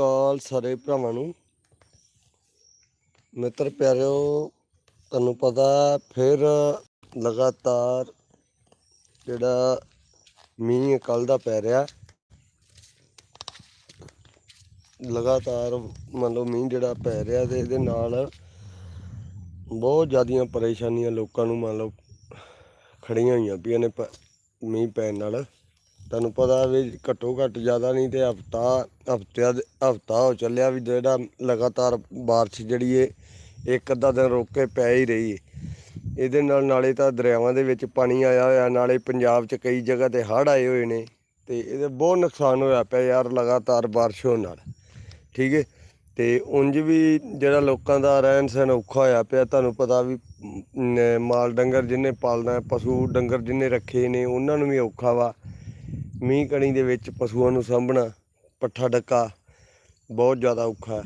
ਅਕਾਲ ਸਾਰੇ ਭਰਾਵਾਂ ਨੂੰ। ਮਿੱਤਰ ਪਿਆਰਿਓ, ਤੁਹਾਨੂੰ ਪਤਾ ਫਿਰ ਲਗਾਤਾਰ ਜਿਹੜਾ ਮੀਂਹ ਕੱਲ ਦਾ ਪੈ ਰਿਹਾ। ਲਗਾਤਾਰ ਮੰਨ ਲਓ ਮੀਂਹ ਜਿਹੜਾ ਪੈ ਰਿਹਾ ਤੇ ਇਹਦੇ ਨਾਲ ਬਹੁਤ ਜ਼ਿਆਦੀਆਂ ਪਰੇਸ਼ਾਨੀਆਂ ਲੋਕਾਂ ਨੂੰ ਮੰਨ ਲਓ ਖੜੀਆਂ ਹੋਈਆਂ ਪਈਆਂ ਨੇ ਪ- ਮੀਂਹ ਪੈਣ ਨਾਲ। ਤੁਹਾਨੂੰ ਪਤਾ ਵੀ ਘੱਟੋ ਘੱਟ ਜ਼ਿਆਦਾ ਨਹੀਂ ਤੇ ਹਫਤਾ ਹਫਤਿਆਂ ਹਫਤਾ ਹੋ ਚੱਲਿਆ ਵੀ ਜਿਹੜਾ ਲਗਾਤਾਰ ਬਾਰਿਸ਼ ਜਿਹੜੀ ਏ, ਇੱਕ ਅੱਧਾ ਦਿਨ ਰੁਕ ਕੇ ਪੈ ਹੀ ਰਹੀ ਏ। ਇਹਦੇ ਨਾਲ ਨਾਲੇ ਤਾਂ ਦਰਿਆਵਾਂ ਦੇ ਵਿੱਚ ਪਾਣੀ ਆਇਆ ਹੋਇਆ, ਨਾਲੇ ਪੰਜਾਬ 'ਚ ਕਈ ਜਗ੍ਹਾ ਤੇ ਹੜ੍ਹ ਆਏ ਹੋਏ ਨੇ ਤੇ ਇਹਦੇ ਬਹੁਤ ਨੁਕਸਾਨ ਹੋਇਆ ਪਿਆ ਯਾਰ ਲਗਾਤਾਰ ਬਾਰਿਸ਼ ਹੋਣ ਨਾਲ, ਠੀਕ ਹੈ ਤੇ ਉਂਝ ਵੀ ਜਿਹੜਾ ਲੋਕਾਂ ਦਾ ਰਹਿਣ ਸਹਿਣ ਔਖਾ ਹੋਇਆ ਪਿਆ, ਤੁਹਾਨੂੰ ਪਤਾ ਵੀ ਮਾਲ ਡੰਗਰ ਜਿਹਨੇ ਪਾਲਣਾ ਪਸ਼ੂ ਡੰਗਰ ਜਿੰਨੇ ਰੱਖੇ ਨੇ, ਉਹਨਾਂ ਨੂੰ ਵੀ ਔਖਾ ਵਾ। ਮੀਂਹ ਕਣੀ ਦੇ ਵਿੱਚ ਪਸ਼ੂਆਂ ਨੂੰ ਸਾਂਭਣਾ, ਪੱਠਾ ਡੱਕਾ ਬਹੁਤ ਜ਼ਿਆਦਾ ਔਖਾ ਹੈ।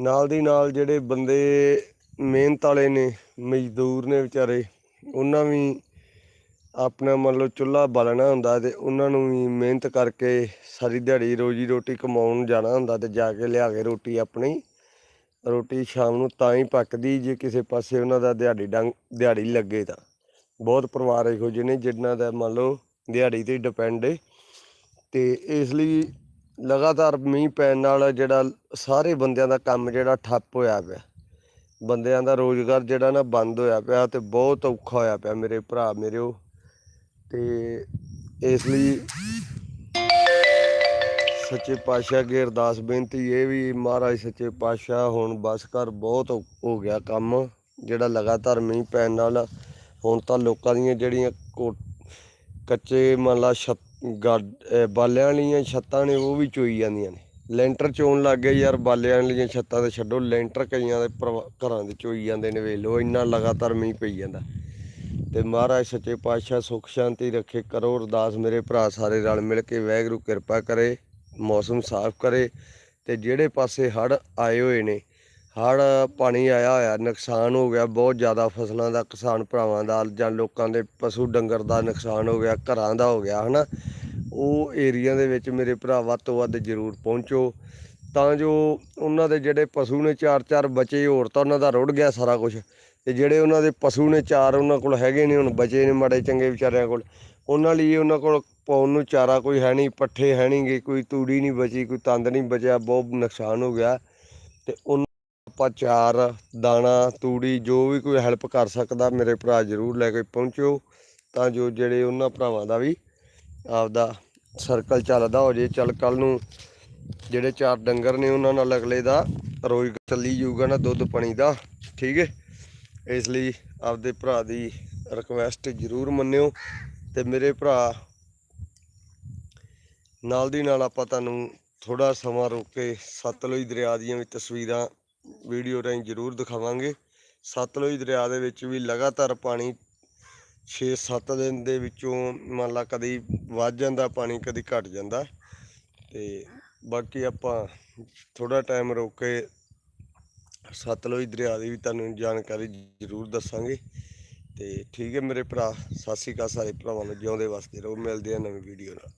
ਨਾਲ ਦੀ ਨਾਲ ਜਿਹੜੇ ਬੰਦੇ ਮਿਹਨਤ ਵਾਲੇ ਨੇ, ਮਜ਼ਦੂਰ ਨੇ ਵਿਚਾਰੇ, ਉਹਨਾਂ ਵੀ ਆਪਣਾ ਮੰਨ ਲਓ ਚੁੱਲ੍ਹਾ ਬਾਲਣਾ ਹੁੰਦਾ ਤੇ ਉਹਨਾਂ ਨੂੰ ਵੀ ਮਿਹਨਤ ਕਰਕੇ ਸਾਰੀ ਦਿਹਾੜੀ ਰੋਜੀ ਰੋਟੀ ਕਮਾਉਣ ਜਾਣਾ ਹੁੰਦਾ ਤੇ ਜਾ ਕੇ ਲਿਆ ਕੇ ਰੋਟੀ ਆਪਣੀ, ਰੋਟੀ ਸ਼ਾਮ ਨੂੰ ਤਾਂ ਹੀ ਪੱਕਦੀ ਜੇ ਕਿਸੇ ਪਾਸੇ ਉਹਨਾਂ ਦਾ ਦਿਹਾੜੀ ਡੰਗ, ਦਿਹਾੜੀ ਲੱਗੇ ਤਾਂ। ਬਹੁਤ ਪਰਿਵਾਰ ਇਹੋ ਜਿਹੇ ਨੇ ਜਿਨ੍ਹਾਂ ਦਾ ਮੰਨ ਲਓ ਦਿਹਾੜੀ ਤੇ ਡਿਪੈਂਡ ਏ। ਤੇ ਇਸ ਲਈ ਲਗਾਤਾਰ ਮੀਂਹ ਪੈਣ ਨਾਲ ਜਿਹੜਾ ਸਾਰੇ ਬੰਦਿਆਂ ਦਾ ਕੰਮ ਜਿਹੜਾ ਠੱਪ ਹੋਇਆ ਪਿਆ। ਬੰਦਿਆਂ ਦਾ ਰੋਜ਼ਗਾਰ ਜਿਹੜਾ ਨਾ ਬੰਦ ਹੋਇਆ ਪਿਆ ਤੇ ਬਹੁਤ ਔਖਾ ਹੋਇਆ ਪਿਆ ਮੇਰੇ ਭਰਾ, ਮੇਰਿਓ। ਤੇ ਇਸ ਲਈ ਸੱਚੇ ਪਾਤਸ਼ਾਹ ਅੱਗੇ ਅਰਦਾਸ ਬੇਨਤੀ ਇਹ ਵੀ ਮਹਾਰਾਜ ਸੱਚੇ ਪਾਤਸ਼ਾਹ ਹੁਣ ਬਸ ਕਰ ਬਹੁਤ ਹੋ- ਹੋ ਗਿਆ ਕੰਮ, ਜਿਹੜਾ ਲਗਾਤਾਰ ਮੀਂਹ ਪੈਣ ਨਾਲ ਹੁਣ ਤਾਂ ਲੋਕਾਂ ਦੀਆਂ ਜਿਹੜੀਆਂ ਕੋ- ਕੱਚੇ ਮੰਨ ਲਾ ਛੱਤ ਬਾਲਿਆਂ ਵਾਲੀਆਂ ਛੱਤਾਂ ਨੇ, ਉਹ ਵੀ ਚੋਈ ਜਾਂਦੀਆਂ ਨੇ। ਲੈਂਟਰ ਚੋਣ ਲੱਗ ਗਏ ਯਾਰ, ਬਾਲਿਆਂ ਵਾਲੀਆਂ ਛੱਤਾਂ ਤੇ ਛੱਡੋ। ਲੈਂਟਰ ਕਈਆਂ ਦੇ ਪਰਿਵਾ- ਘਰਾਂ ਦੇ ਚੋਈ ਜਾਂਦੇ ਨੇ, ਵੇਖ ਲਓ, ਇੰਨਾ ਲਗਾਤਾਰ ਮੀਂਹ ਪਈ ਜਾਂਦਾ। ਤੇ ਮਹਾਰਾਜ ਸੱਚੇ ਪਾਤਸ਼ਾਹ, ਸੁਖ ਸ਼ਾਂਤੀ ਰੱਖੇ ਕਰੋ। ਅਰਦਾਸ ਮੇਰੇ ਭਰਾ ਸਾਰੇ ਰਲ ਮਿਲ ਕੇ ਵਾਹਿਗੁਰੂ ਕਿਰਪਾ ਕਰੇ, ਮੌਸਮ ਸਾਫ਼ ਕਰੇ ਤੇ ਜਿਹੜੇ ਪਾਸੇ ਹੜ੍ਹ ਆਏ ਹੋਏ ਨੇ ਹੜ੍ਹ ਪਾਣੀ ਆਇਆ ਹੋਇਆ, ਨੁਕਸਾਨ ਹੋ ਗਿਆ, ਬਹੁਤ ਜ਼ਿਆਦਾ ਫਸਲਾਂ ਦਾ, ਕਿਸਾਨ ਭਰਾਵਾਂ ਦਾ ਜਾਂ ਲੋਕਾਂ ਦੇ ਪਸ਼ੂ ਡੰਗਰ ਦਾ ਨੁਕਸਾਨ ਹੋ ਗਿਆ, ਘਰਾਂ ਦਾ ਹੋ ਗਿਆ, ਹਨਾ। ਉਹ ਏਰੀਆ ਦੇ ਵਿੱਚ ਮੇਰੇ ਭਰਾ ਵੱਧ ਤੋਂ ਵੱਧ ਜ਼ਰੂਰ ਪਹੁੰਚੋ। ਤਾਂ ਜੋ ਉਹਨਾਂ ਦੇ ਜਿਹੜੇ ਪਸ਼ੂ ਨੇ ਚਾਰ ਚਾਰ ਬਚੇ ਹੋਰ ਤਾਂ ਉਹਨਾਂ ਦਾ ਰੁੜ ਗਿਆ ਸਾਰਾ ਕੁਝ ਤੇ ਜਿਹੜੇ ਉਹਨਾਂ ਦੇ ਪਸ਼ੂ ਨੇ ਚਾਰ ਉਹਨਾਂ ਕੋਲ ਹੈਗੇ ਨੇ, ਹੁਣ ਬਚੇ ਨੇ ਮਾੜੇ ਚੰਗੇ ਵਿਚਾਰਿਆਂ ਕੋਲ, ਉਹਨਾਂ ਲਈ ਉਹਨਾਂ ਕੋਲ ਪਾਉਣ ਨੂੰ ਚਾਰਾ ਕੋਈ ਹੈ ਨਹੀਂ, ਪੱਠੇ ਹੈ ਨਹੀਂਗੇ ਕੋਈ ਤੂੜੀ ਨਹੀਂ ਬਚੀ, ਕੋਈ ਤੰਦ ਨਹੀਂ ਬਚਿਆ, ਬਹੁਤ ਨੁਕਸਾਨ ਹੋ ਗਿਆ। ਤੇ ਉਹਨਾਂ ਆਪਾਂ ਚਾਰ, ਦਾਣਾ, ਤੂੜੀ, ਜੋ ਵੀ ਕੋਈ ਹੈਲਪ ਕਰ ਸਕਦਾ, ਮੇਰੇ ਭਰਾ ਜ਼ਰੂਰ ਲੈ ਕੇ ਪਹੁੰਚਿਓ। ਤਾਂ ਜੋ ਜਿਹੜੇ ਉਹਨਾਂ ਭਰਾਵਾਂ ਦਾ ਵੀ ਆਪਦਾ ਸਰਕਲ ਚੱਲਦਾ ਹੋ ਜੇ। ਚੱਲ ਕੱਲ ਨੂੰ ਜਿਹੜੇ ਚਾਰ ਡੰਗਰ ਨੇ ਉਹਨਾਂ ਨਾਲ ਅਗਲੇ ਦਾ ਰੋਜ਼ ਚੱਲੀ ਜਾਊਗਾ ਨਾ ਦੁੱਧ ਪਾਣੀ ਦਾ। ਠੀਕ ਹੈ? ਇਸ ਲਈ ਆਪਦੇ ਭਰਾ ਦੀ ਰਿਕਵੈਸਟ ਜ਼ਰੂਰ ਮੰਨਿਓ। ਤੇ ਮੇਰੇ ਭਰਾ, ਨਾਲ ਦੀ ਨਾਲ ਆਪਾਂ ਤੁਹਾਨੂੰ ਥੋੜਾ ਸਮਾਂ ਰੋਕ ਕੇ ਸਤਲੁਜ ਦਰਿਆ ਦੀਆਂ ਵੀ ਤਸਵੀਰਾਂ ਵੀਡੀਓ ਰਾਹੀਂ ਜ਼ਰੂਰ ਦਿਖਾਵਾਂਗੇ। ਸਤਲੁਜ ਦਰਿਆ ਦੇ ਵਿੱਚ ਵੀ ਲਗਾਤਾਰ ਪਾਣੀ 6-7 ਦਿਨ ਦੇ ਵਿੱਚੋਂ ਮੰਨ ਲਾ ਕਦੀ ਵੱਧ ਜਾਂਦਾ, ਪਾਣੀ ਕਦੀ ਘਟ ਜਾਂਦਾ। ਤੇ ਬਾਕੀ ਆਪਾਂ ਥੋੜਾ ਟਾਈਮ ਰੋਕ ਕੇ ਸਤਲੁਜ ਦਰਿਆ ਦੀ ਵੀ ਤੁਹਾਨੂੰ ਜਾਣਕਾਰੀ ਜ਼ਰੂਰ ਦੱਸਾਂਗੇ। ਤੇ ਠੀਕ ਹੈ ਮੇਰੇ ਭਰਾ, ਸਤਿ ਸ਼੍ਰੀ ਅਕਾਲ ਸਾਰੇ ਭਰਾਵਾਂ ਨੂੰ, ਜਿਉਂਦੇ ਵਸਦੇ ਰਹੋ, ਮਿਲਦੇ ਆ ਨਵੀਂ ਵੀਡੀਓ ਨਾਲ।